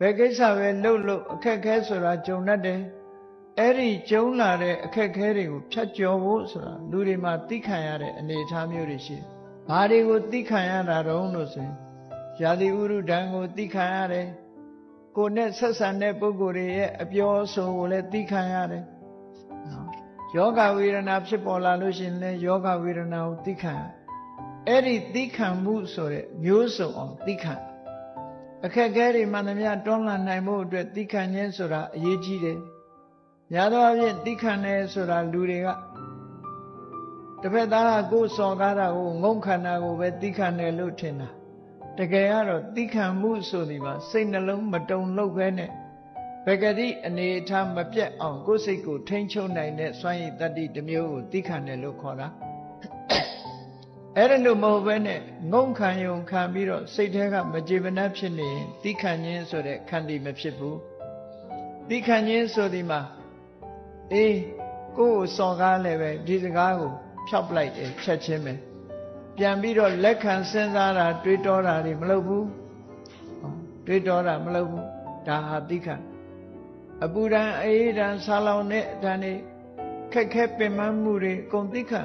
ဘယ်ကိစ္စပဲလှုပ်လို့အခက်ခဲဆိုတာကြုံတတ်တယ်အဲ့ဒီကြုံလာတဲ့အခက်ခဲတွေကိုဖြတ်ကျော်ဖို့ဆိုတာလူတွေမှာသိခံရတဲ့အနေအထားမျိုးတွေရှိတယ်ဘာတွေကိုသိခံရတာတုံးလို့ဆိုရင်ယာတိဥရုဒံကိုသိခံရတယ်ကိုယ်နဲ့ဆက်ဆံတဲ့ပုဂ္ဂိုလ်တွေရဲ့အပြောအဆိုကိုလည်းသိခံရတယ်နော်ယောဂဝေဒနာဖြစ်ပေါ်လာလို့ရှိရင်လည်းယောဂဝေဒနာကိုသိခံရအဲ့ဒီသိခံမှုဆိုတဲ့မျိုးစုံအောင်သိခံရ အခက်အခဲတွေမှန်သမျှတွန်းလှန်နိုင်ဖို့အတွက်သိခံခြင်းဆိုတာအရေးကြီးတယ်။ညာသောအဖြစ်သိခံတယ်ဆိုတာလူတွေကတစ်ဖက်သားကကိုယ်စော်ကားတာကိုငုံခန္ဓာကိုပဲသိခံတယ်လို့ထင်တာ။တကယ်ကတော့သိခံမှုဆိုဒီမှာစိတ်နှလုံးမတုံ့လောက်ပဲနဲ့ဘဂတိအနေအထားမပြတ်အောင်ကိုယ်စိတ်ကိုထိန်းချုပ်နိုင်တဲ့စွမ်းရည်တတ္တိတစ်မျိုးကိုသိခံတယ်လို့ခေါ်တာ။ အဲ့ဒါလို့မဟုတ်ဘဲနဲ့ငုံခံယုံခံပြီးတော့စိတ်ထဲကမကြေမနပ်ဖြစ်နေရင်တိခံခြင်းဆိုတဲ့ခန္တီမဖြစ်ဘူးတိခံခြင်းဆိုဒီမှာအေးကိုယ့်ကိုစော်ကားလည်းပဲဒီစကားကိုဖျောက်ပလိုက်တယ်ချက်ချင်းပဲပြန်ပြီးတော့လက်ခံစဉ်းစားတာတွေးတောတာတွေမလုပ်ဘူးဟောတွေးတောတာမလုပ်ဘူးဒါဟာတိခံအပူဒံအေးဒံဆာလောင်တဲ့အတန်တွေခက်ခဲပင်ပန်းမှုတွေအကုန်သိခံ